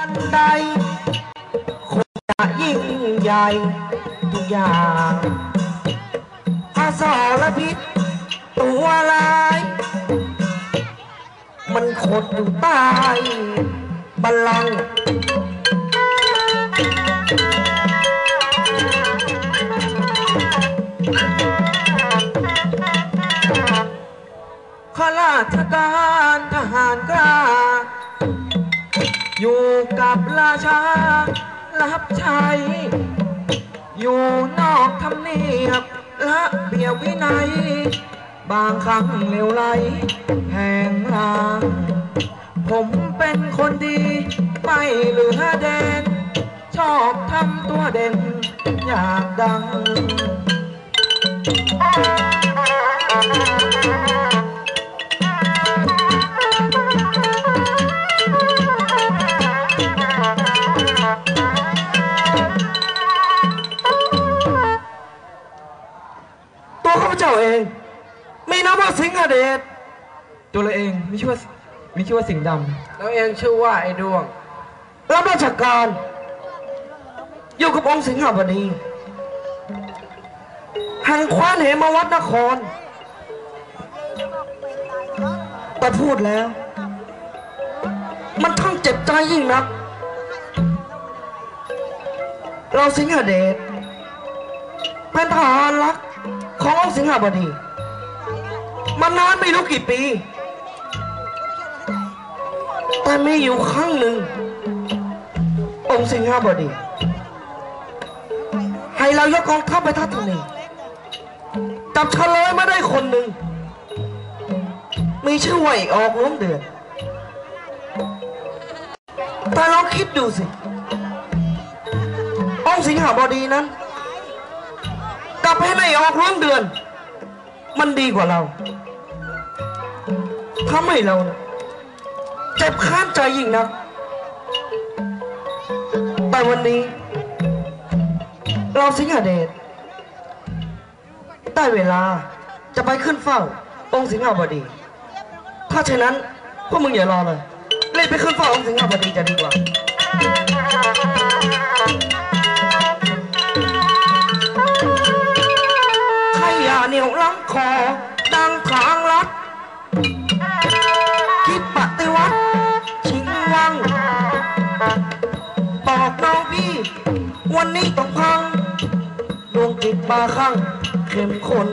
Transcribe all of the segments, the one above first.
วันใดคงจะยิ่งใหญ่ทุกอย่างอาสรพิษตัวลาย มันขดอยู่ใต้บัลลังก์ข้าราชการทหารกล้า อยู่กับราชารับใช้อยู่นอกทำเนียบละเบียบวินัย บางครั้งเลวไหลแห่งลาง ผมเป็นคนดี ไม่เหลือแดนชอบทำตัวเด่นอยากดัง นามว่าสิงห์เดชตัวเราเองไม่ชื่อว่าไม่ชื่อว่าสิงห์ดแล้วเองชื่อว่าไอ้ดวงำรับราชการอยู่กับองค์สิงหบดีแห่งควานเหมวัดนครแต่พูดแล้ว มันทั้งเจ็บใจยิ่งนัก เราสิงหเดชเป็นทหารรักขององค์สิงหบดี มานานไม่รู้กี่ปี แต่มีอยู่ครั้งหนึ่ง องค์สิงหบดี ให้เรายกกองทัพไปทัศนีจับเฉลยมาได้คนหนึ่ง มีชื่อว่าไอ้ออกล้มเดือนแต่ลองคิดดูสิ องค์สิงหบดีนั้นกลับให้ในายออกล้มเดือน มันดีกว่าเรา ทำให้เราเนี่ยเจ็บค้านใจยิ่งนัก แต่วันนี้ เราสิงหเดชได้เวลาจะไปขึ้นเฝ้า องค์สิงหบดี ถ้าเช่นนั้นพวกมึงอย่ารอเลยรีบไปขึ้นเฝ้าองค์สิงหบดีจะดีกว่าใครอย่าเหนียวลังคอ วงจิตมาข้างเข้มข้น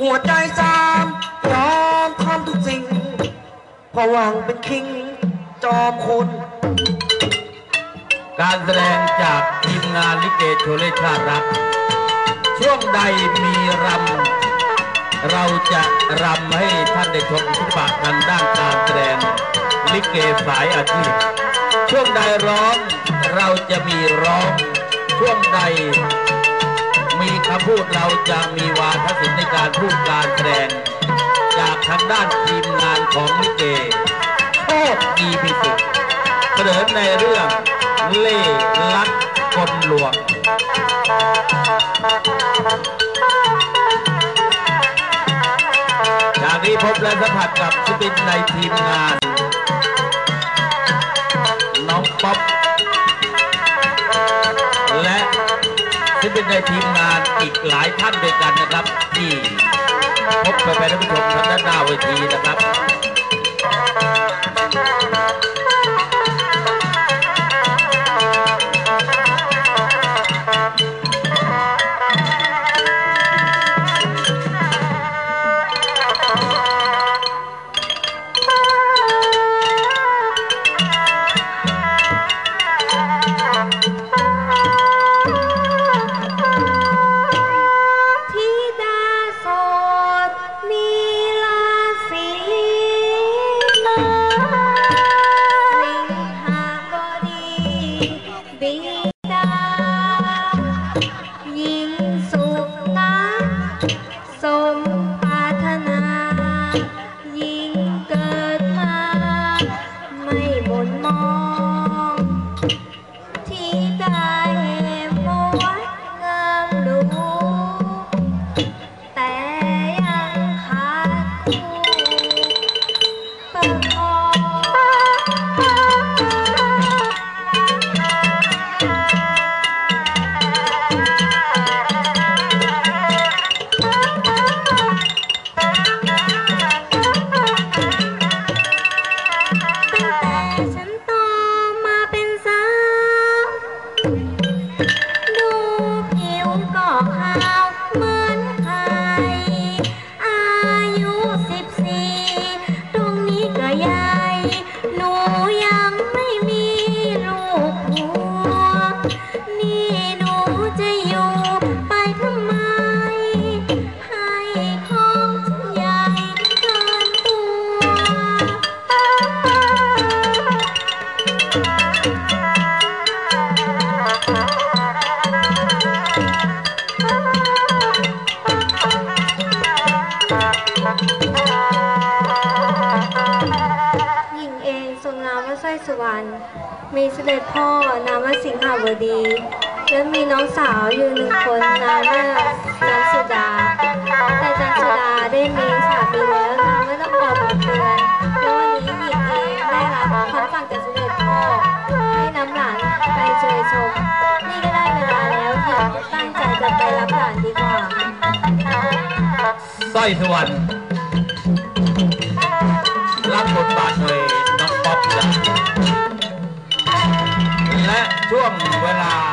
หัวใจสามยอมทำทุกสิ่งพราะหวังเป็นคิงจอมคนการแสดงจากทีมงานลิเกโชเลชารัก ช่วงใดมีรำ เราจะรำให้ท่านได้ชมศิลปะทางด้านการแสดงลิเกสายอาชีพ ช่วงใดร้องเราจะมีร้อง ช่วงใด มีคำพูดเราจะมีวาทศิลป์ในการพูดการแสดง จากทางด้านทีมงานของลิเกโชคดีพิสุทธิ์เสนอในเรื่องเล่ลักกลหลวงจากนี้พบและสัมผัสกับศิลปินในทีมงาน นในทีมงานอีกหลายท่านด้วยกันนะครับที่พบไปไปท่านผู้ชมทางด้านหน้าเวทีนะครับ บิดายิงสุขนักสมปราร นามว่าสร้อยสุวรรณ มีเสด็จพ่อนามว่าสิงหบดี และมีน้องสาวอยู่หนึ่งคนนามว่าจันสุดา แต่จันสุดาได้มีสามีแล้วนางไม่ต้องออกมาเตือนแล้ววันนี้หญิงเองได้รับคำสั่งจากเสด็จพ่อให้นำหลานไปเชยชม นี่ก็ได้เวลาแล้วหญิงตั้งใจจะไปรับหลานดีกว่าสร้อยสุวรรค์ ร่ว啦